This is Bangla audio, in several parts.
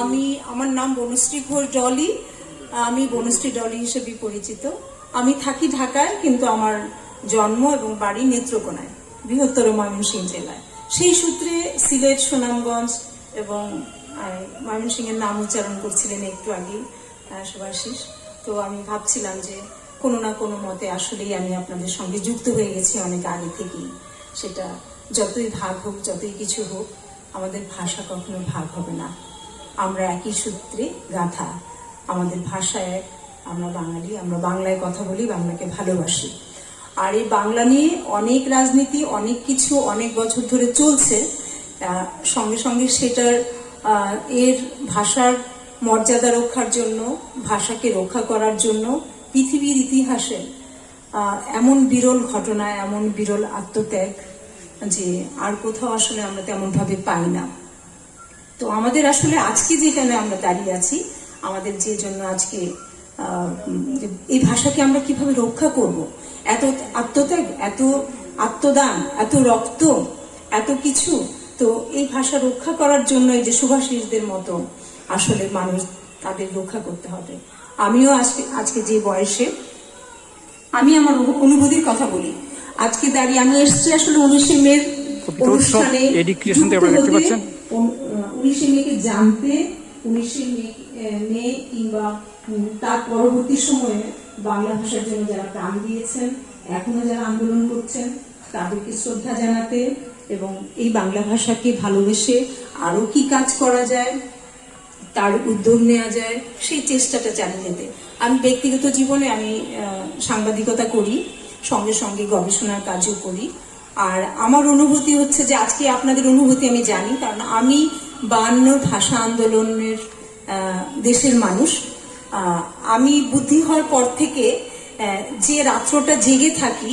আমি, আমার নাম বনশ্রী ঘোষ ডলি। আমি বনশ্রী ডলি হিসেবে পরিচিত। আমি থাকি ঢাকায়, কিন্তু আমার জন্ম এবং বাড়ি নেত্রকোনায়, বৃহত্তর ময়মনসিংহ জেলায়। সেই সূত্রে সিলেট, সুনামগঞ্জ এবং ময়মনসিংহের নাম উচ্চারণ করছিলেন একটু আগে সুভাষিস তো আমি ভাবছিলাম যে কোনো না কোনো মতে আসলেই আমি আপনাদের সঙ্গে যুক্ত হয়ে গেছি অনেক আগে থেকেই। সেটা যতই ভাগ হোক, যতই কিছু হোক, আমাদের ভাষা কখনো ভাগ হবে না। আমরা একই সূত্রে গাথা। আমাদের ভাষায় আমরা বাঙালি, আমরা বাংলায় কথা বলি, বাংলাকে ভালোবাসি। আর এই বাংলা নিয়ে অনেক রাজনীতি, অনেক কিছু অনেক বছর ধরে চলছে। সঙ্গে সঙ্গে সেটার এর ভাষার মর্যাদা রক্ষার জন্য, ভাষাকে রক্ষা করার জন্য পৃথিবীর ইতিহাসে এমন বিরল ঘটনা, এমন বিরল আত্মত্যাগ যে আর কোথাও আসলে আমরা তেমনভাবে পাই না। তো আমাদের আসলে আজকে যেখানে আমরা দাঁড়িয়ে আছি আমাদের যে জন্য আজকে এই ভাষাকে আমরা কীভাবে রক্ষা করব এত আত্মত্যাগ এত আত্মদান এত রক্ত এত কিছু তো এই ভাষা রক্ষা করার জন্য এই যে সুভাষিসদের মতো আসলে মানুষ তাদের রক্ষা করতে হবে। আমিও আজকে আজকে যে বয়সে আমি আমার অনুভূতির কথা বলি। আজকে দাঁড়িয়ে আমি এসেছি আসলে উনিশে মের অনুষ্ঠানে উনিশে মেয়েকে জানতে, উনিশে মে কিংবা তার পরবর্তী সময়ে বাংলা ভাষার জন্য যারা প্রাণ দিয়েছেন, এখনও যারা আন্দোলন করছেন, তাদেরকে শ্রদ্ধা জানাতে এবং এই বাংলা ভাষাকে ভালোবেসে আরও কি কাজ করা যায়, তার উদ্যোগ নেওয়া যায়, সেই চেষ্টাটা চালিয়ে যেতে। আমি ব্যক্তিগত জীবনে আমি সাংবাদিকতা করি, সঙ্গে সঙ্গে গবেষণার কাজও করি। আর আমার অনুভূতি হচ্ছে যে আজকে আপনাদের অনুভূতি আমি জানি, কারণ আমি বায়ান্ন ভাষা আন্দোলনের দেশের মানুষ। আমি বুদ্ধি হওয়ার পর থেকে যে রাত্রটা জেগে থাকি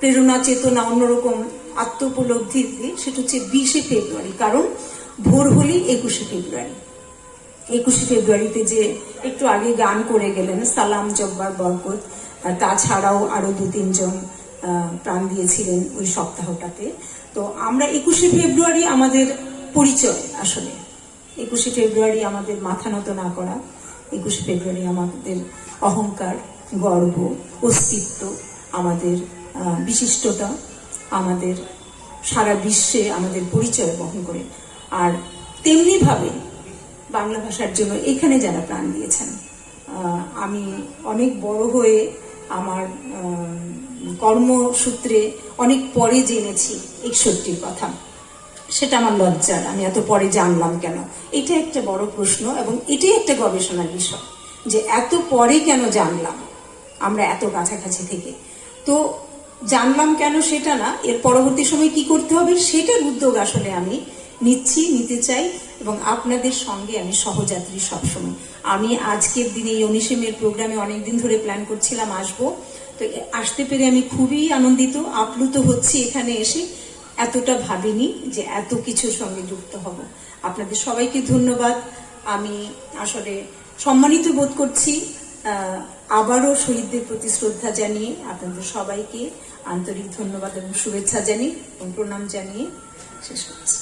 প্রেরণা, চেতনা অন্যরকম আত্ম উপলব্ধি সেটা হচ্ছে বিশে ফেব্রুয়ারি, কারণ ভোর হলেই একুশে ফেব্রুয়ারি। একুশে ফেব্রুয়ারিতে যে একটু আগে গান করে গেলেন সালাম জব্বার বরকত, তাছাড়াও আরও দু তিনজন প্রাণ দিয়েছিলেন ওই সপ্তাহটাতে। তো আমরা একুশে ফেব্রুয়ারি আমাদের পরিচয় আসলে। একুশে ফেব্রুয়ারি আমাদের মাথা নত না করা। একুশে ফেব্রুয়ারি আমাদের অহংকার, গর্ব, অস্তিত্ব, আমাদের বিশিষ্টতা, আমাদের সারা বিশ্বে আমাদের পরিচয় বহন করে। আর তেমনি ভাবে বাংলা ভাষার জন্য এখানে যারা প্রাণ দিয়েছেন আমি অনেক বড় হয়ে আমার কর্মসূত্রে অনেক পরে জেনেছি একষট্টির কথা। সেটা আমার লজ্জার, আমি এত পরে জানলাম কেন? এটা একটা বড় প্রশ্ন এবং এটাই একটা গবেষণার বিষয় যে এত পরে কেন জানলাম আমরা এত কাছাকাছি থেকে? তো জানলাম কেন সেটা না, এর পরবর্তী সময় কি করতে হবে? সেটার উদ্যোগ আসলে আমি নিচ্ছি, নিতে চাই এবং আপনাদের সঙ্গে আমি সহযাত্রী সবসময়। আমি আজকের দিনে এই অনিসেমের প্রোগ্রামে অনেকদিন ধরে প্ল্যান করছিলাম আসব। তো আসতে পেরে আমি খুবই আনন্দিত, আপ্লুত হচ্ছি এখানে এসে। এতটা ভাবিনি যে এত কিছুর সঙ্গে যুক্ত হব। আপনাদের সবাইকে ধন্যবাদ। আমি আসলে সম্মানিত বোধ করছি আবারও শহীদদের প্রতি শ্রদ্ধা জানিয়ে আপনাদের সবাইকে আন্তরিক ধন্যবাদ এবং শুভেচ্ছা জানিয়ে এবং প্রণাম জানিয়ে শেষ করছি।